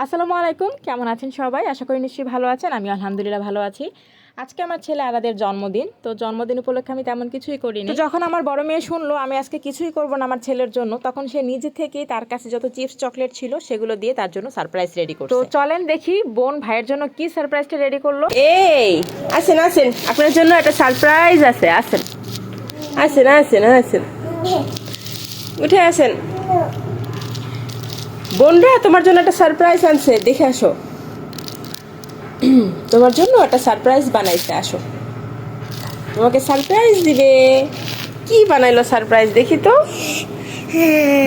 আসসালামু আলাইকুম কেমন আছেন সবাই? আশা করি নিশ্চয়ই ভালো আছেন আমি আলহামদুলিল্লাহ ভালো আছি। আজকে আমার ছেলে আরাদের জন্মদিন তো জন্মদিন উপলক্ষে আমি তেমন কিছুই করিনি। যখন আমার বড় মেয়ে শুনলো আমি আজকে কিছুই করব না আমার ছেলের জন্য তখন সে নিজে থেকেই তার কাছে যত চিপস চকলেট ছিল সেগুলো দিয়ে তার জন্য সারপ্রাইজ রেডি করছে। তো চলেন দেখি বোন ভাইয়ের জন্য কি সারপ্রাইজটা রেডি করল। এই আসেন আসেন আপনার জন্য একটা সারপ্রাইজ আছে আসেন। আসেন আসেন আসেন। উঠে আসেন। বোনরা, তোমার জন্য একটা সারপ্রাইজ আনছে। দেখে আসো। তোমার জন্য একটা সারপ্রাইজ বানাইতে আসো। তোমাকে সারপ্রাইজ দিবে। কি বানাইলো সারপ্রাইজ দেখি তো।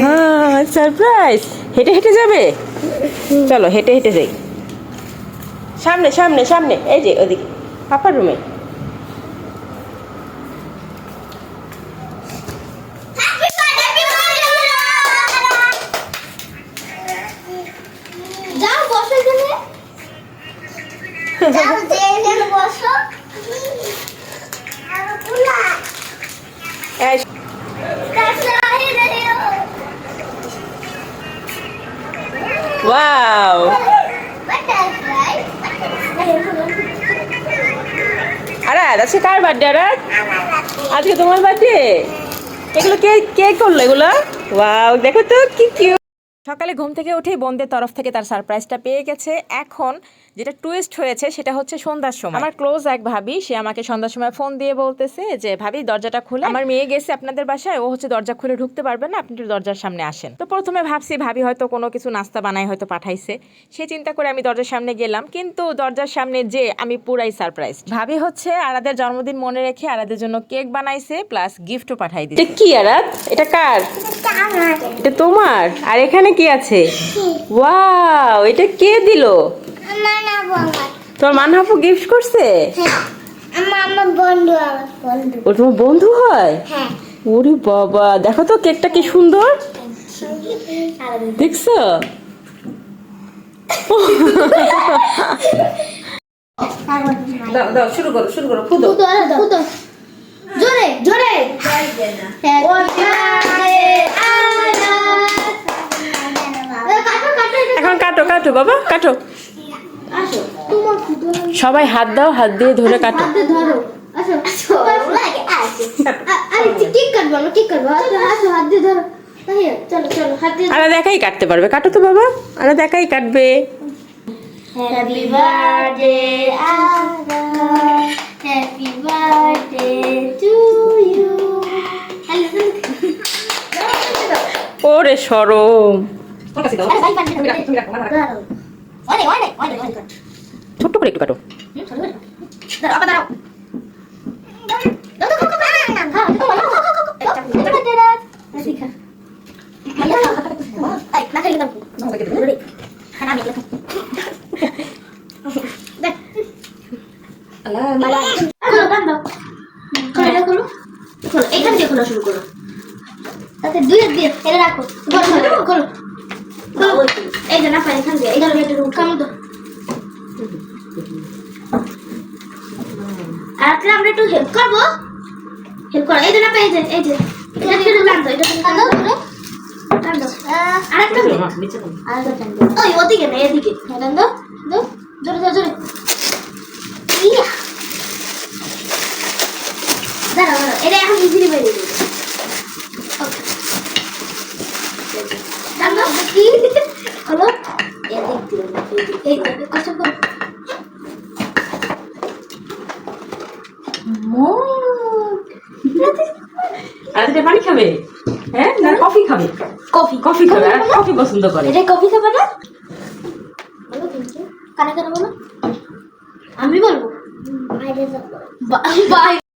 হ্যাঁ সারপ্রাইজ হেঁটে হেঁটে যাবে? চলো, হেঁটে হেঁটে যাই। সামনে সামনে সামনে। এই যে, ওদিকে পাপার রুমে ওয়াও বাটারফ্লাই আরে আজকে কার বার্থডে আরে? আজকে তোমার বার্থডে এগুলো কে কে করল এগুলো? ওয়াও দেখো তো, কি কিউট সকালে ঘুম থেকে উঠেই বোনদের তরফ থেকে তার সারপ্রাইজটা পেয়ে গেছে। এখন যেটা টুইস্ট হয়েছে সেটা হচ্ছে সন্ধ্যার সময়। আমার ক্লোজ এক ভাবি সে আমাকে সন্ধ্যার সময় ফোন দিয়ে বলতেছে যে ভাবি দরজাটা খুলে। আমার মেয়ে গেছে আপনাদের বাসায় ও হচ্ছে দরজা খুলে ঢুকতে পারবে না আপনি একটু দরজার সামনে আসেন। তো প্রথমে ভাবছি ভাবি হয়তো কোনো কিছু নাস্তা বানায় হয়তো পাঠাইছে। সে চিন্তা করে আমি দরজার সামনে গেলাম কিন্তু দরজার সামনে যে আমি পুরাই সারপ্রাইজ ভাবি হচ্ছে আরাদের জন্মদিন মনে রেখে আরাদের জন্য কেক বানাইছে প্লাস গিফটও পাঠাই দিয়েছে এটা কি আরাত এটা কার? এটা তোমার? আর এখানে কি আছে? ওয়াও এটা কে দিলো? আমার না বাবা তোমার মানহাপু গিফট করছে? আমার ও তোমার বন্ধু হয়? হ্যাঁ। ওরে বাবা দেখো তো কেকটা কি সুন্দর। দেখছ? দাও দাও শুরু করো শুরু করো খুদো জোরে জোরে Happy birthday, আনাস। কাটো কাটো এটা এখন কাটো কাটো বাবা কাটো। সবাই হাত দাও হাত দিয়ে ধরে কাটো। হাতে ধরো। আসো। আসো। লাগে আসো আরে ঠিক কাটবো। দিয়ে ধরো। তাই চলো চলো হাত দিয়ে আরে দেখাই কাটতে পারবে কাটো। তো বাবা আরে দেখাই কাটবে happy birthday happy birthday to you ওরে সরম ছোট্ট করে একটু কাটো এখান দিয়ে খোলা শুরু করো। তাতে দুই দিয়ে ফেলে রাখো। খোলো। এই যে না পাই এখান দিয়ে এখানে একটা রুট কামো তো আর একটা আমরা একটু হেল্প করব হেল্প করো এই যে না পাই যে এই যে এটা থেকে টান দাও হ্যাঁ, দাঁড়াও দাঁড়াও এটা এখন ইজিলি বেরিয়ে যাবে ওকে টান কি হলো এদিক দিয়ে এই দিকে, এই দিকে, কষ্ট করো আর এটা পানি খাবে? হ্যাঁ? না কফি খাবে? কফি কফি খাবে? আর কফি পছন্দ করে। এটা কফি খাবে না? কানে কানে বলো। আমি বলব? বাইরে যাব বাই